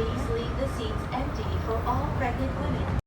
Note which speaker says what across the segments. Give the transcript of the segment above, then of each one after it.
Speaker 1: Please leave the seats empty for all pregnant women.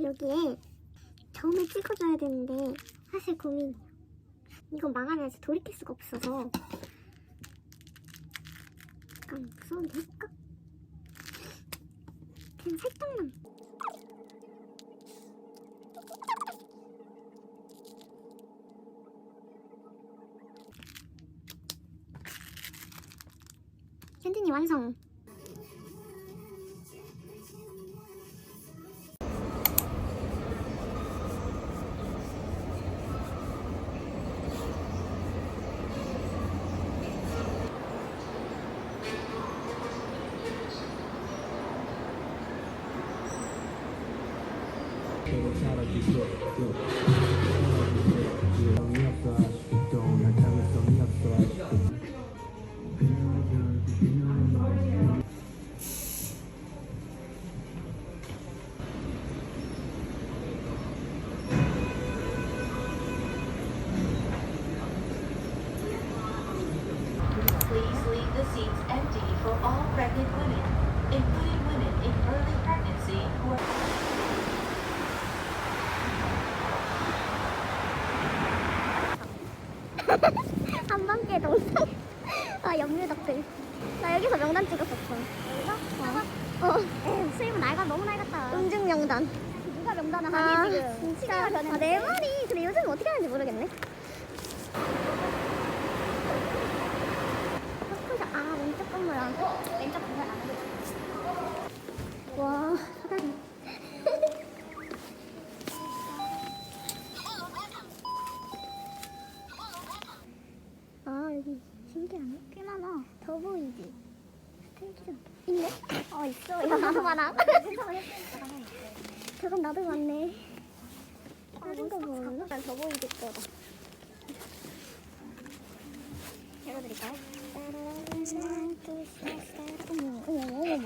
Speaker 2: 여기에 점을 찍어줘야 되는데 사실 고민. 이건 망하면서 돌이킬 수가 없어서 약간 무서운데 해볼까? 그냥 살짝만 샌드니 완성
Speaker 1: for all pregnant women, including women in early pregnancy who are
Speaker 2: 한번께 동상 아 덕글 나 여기서 명단 찍었었어. 여기서? 어, 어. 수입은 낡아 너무 낡았다. 응징 명단. 누가 명단을 하니 지금? 진짜. 아, 내 말이. 근데 요즘 어떻게 하는지 모르겠네. 아, 아 왼쪽 건물아 왼쪽 건물 안 해. 와 많아. 저건 나도 많네. 다른 거 모르나? 난더 보이지 거다 열어드릴까요?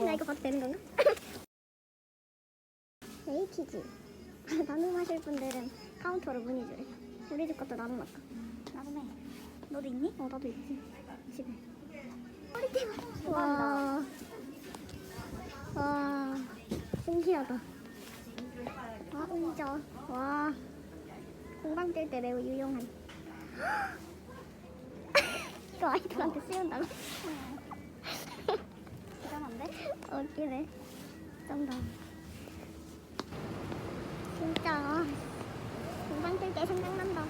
Speaker 2: 나 이거 봐도 되는 건가? 에이키즈 나눔하실 분들은 카운터로 문의 주래 우리 집 것도 나눔할까? 나눔해. 너도 있니? 어 나도 있지. 집에. 와, 와 신기하다. 아 진짜. 와. 공방 뛸때 매우 유용한. 이거 아이들한테 쓰인다고? 대단한데? 어, 웃기네. 쩐다 진짜. 공방 뛸때 생각난다.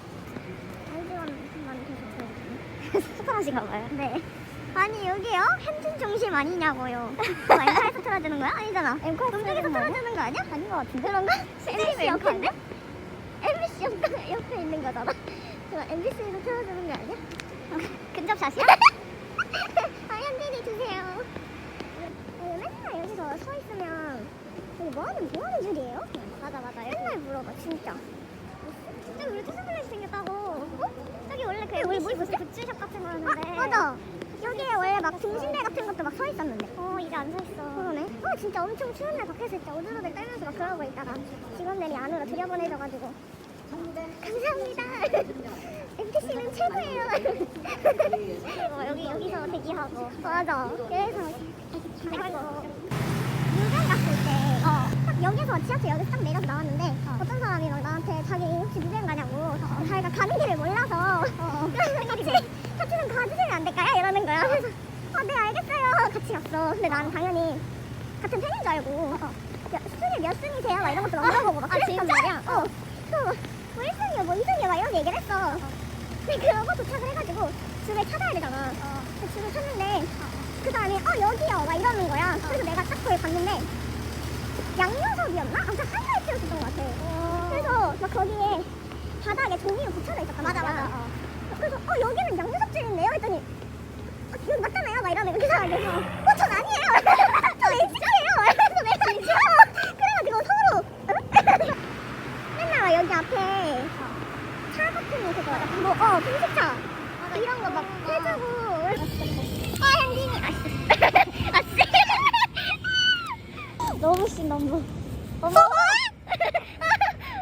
Speaker 2: 아이들만 계속 들어오네. 스포하신가 봐요? 네 아니 여기요? 현진 중심 아니냐고요 뭐 엠카에서 틀어주는 거야? 아니잖아 엠카에서 틀어주는 거 아니야? 아닌 거 같은데 그런가? MBC 옆인데? MBC 옆, 옆에 있는 거잖아 그거 MBC에서 틀어주는 거 아니야? 근접샷이야? 아 현진이 주세요 왜 맨날 서 있으면 여기 뭐 하는 뭐 하는 줄이에요? 맞아 맞아. 맨날 물어봐 진짜. 저기 우리 투스플레이 생겼다고. 어? 저기 원래 그 우리 뭐 있었지? 굿즈샵 같은 거였는데. 아, 맞아. 여기에 원래 막 등신대 같은 것도 막 서 있었는데. 어 이제 안 서 있어. 그러네. 어 진짜 엄청 추운 날 밖에서 진짜 오들오들 떨면서 막 그러고 있다가 직원들이 안으로 들여보내져가지고. 감사합니다. MTC는 최고예요. 그리고 여기 여기서 대기하고. 맞아. 그래서 그리고 유전 갔을 때, 어, 딱 역에서 지하철 역에서 딱 내려서 나왔는데, 어. 떤 사람이 막 나한테 자기 혹시 무대행 가냐고, 어, 자기가 가는 길을 몰라서, 어, 그래서 같이, 같이 좀 가주시면 안 될까요? 거야. 그래서, 아, 네, 알겠어요. 같이 갔어. 근데 나는 당연히 같은 팬인 줄 알고, 어, 몇, 순위 몇 순위세요? 막 이런 것도 막 물어보고 막 그랬단 말이야. 어, 그래서 뭐 1순위요, 뭐 2순위요, 막 이런 얘기를 했어. 근데 그러고 도착을 해가지고 줄을 찾아야 되잖아. 그 줄을 찾는데 그 사람이 어 여기요 막 이러는 거야. 그래서 내가 딱 그걸 봤는데 양요석이었나? 아무튼 하이라이트였었던 것 같아. 그래서 막 거기에 바닥에 종이로 붙여져 있었단 말이야. 맞아 맞아. 그래서 어 여기는 양요석 줄인데요? 했더니 어, 여기 맞잖아요. 막 거야. 그 사람이 그래서 어 전 아니에요. 저 엑스예요. 그래서 내가 아니죠. 그래가지고 서로 맨날 막 여기 앞에 차 같은 거 그거 뭐, 어 분식차 이런 거 막 해주고 아 현진이 아씨 아씨 너무 씨 너무 어머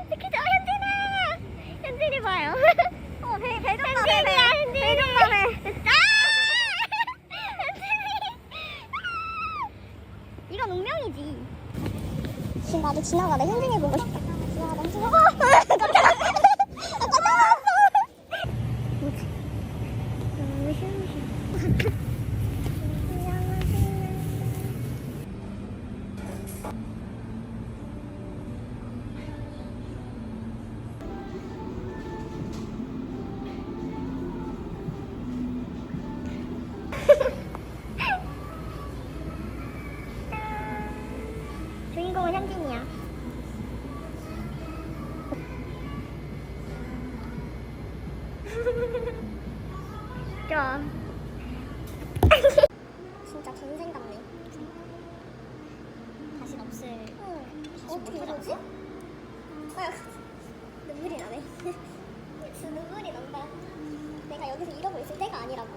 Speaker 2: 이렇게 저 현진아 현진이 봐요 어 배, 배정감해 현진이 배정감해 아 현진이 이건 운명이지 지금 현진이 보고 싶다 지나가다 현진이 어. 깜짝아 깜짝아 좋아. 진짜 전생 같네. 다신 없을. 어떻게 이러지? 아, 눈물이 나네. 진짜 눈물이 난다. 내가 여기서 이러고 있을 때가 아니라고.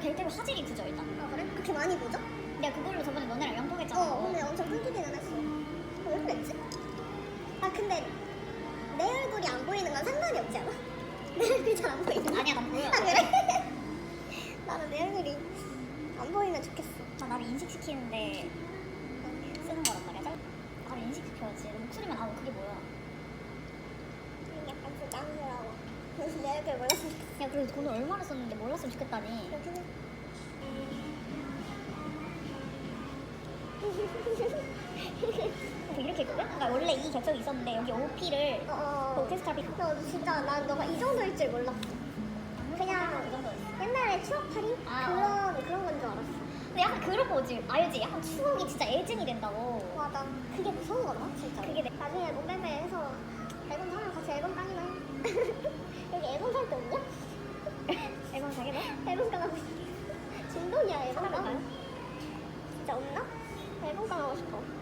Speaker 3: 결대로 화질이 굳어 일단.
Speaker 2: 아 그래? 그렇게 많이 보죠?
Speaker 3: 내가 그걸로 저번에 너네랑 영통했잖아.
Speaker 2: 어, 오늘 엄청 끊기기는 했어. 어, 왜 그랬지? 아 근데 내 얼굴이 안 보이는 건 상관이 없지 않아? 내 얼굴이 잘 안 보이는.
Speaker 3: 아니야 난 보여.
Speaker 2: 아 그래? 나는 내 얼굴이 안 보이면 좋겠어.
Speaker 3: 나 나를 인식시키는데 쓰는 거란 말이야. 짤- 나를 인식시켜야지. 목소리만 아우 그게 뭐야?
Speaker 2: 약간 부담스러워. 내 얼굴 몰랐으면 좋겠어.
Speaker 3: 야 그래도 돈을 얼마나 썼는데 몰랐으면 좋겠다니. 뭐 이렇게? 그러니까 원래 이 격정이 있었는데 여기 OP를
Speaker 2: 어,
Speaker 3: 그 오케스트라
Speaker 2: 비너 진짜 난 너가 이 정도일 줄 몰랐어. 그냥
Speaker 3: 그 정도였어.
Speaker 2: 옛날에 추억팔이
Speaker 3: 아,
Speaker 2: 그런 그런 건 줄 알았어.
Speaker 3: 근데 약간 그런 거지 알지? 약간 추억이 진짜 애증이 된다고.
Speaker 2: 맞아. 그게 무서운 거다, 진짜.
Speaker 3: 그게 내-
Speaker 2: 나중에 몸매매해서 앨범 사면 같이 앨범 땅이나 해. 여기 앨범 살 때 없냐?
Speaker 3: 앨범 사게 돼?
Speaker 2: 앨범 깡하고 싶어. 중독이야, 앨범 깡. 진짜 없나? 앨범 깡하고 싶어.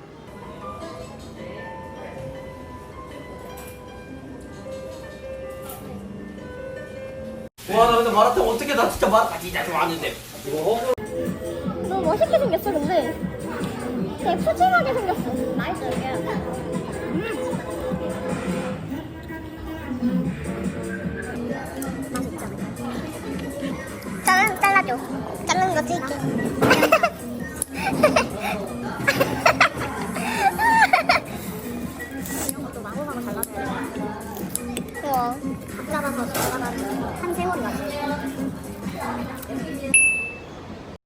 Speaker 4: 와, 나 근데 마라탕 어떻게 나 진짜 마라탕 진짜 좋아하는데.
Speaker 2: 너 멋있게 생겼어, 근데. 되게 푸짐하게 생겼어.
Speaker 3: 맛있어 이게.
Speaker 2: 잘, 잘라줘. 자르는 거 찍게.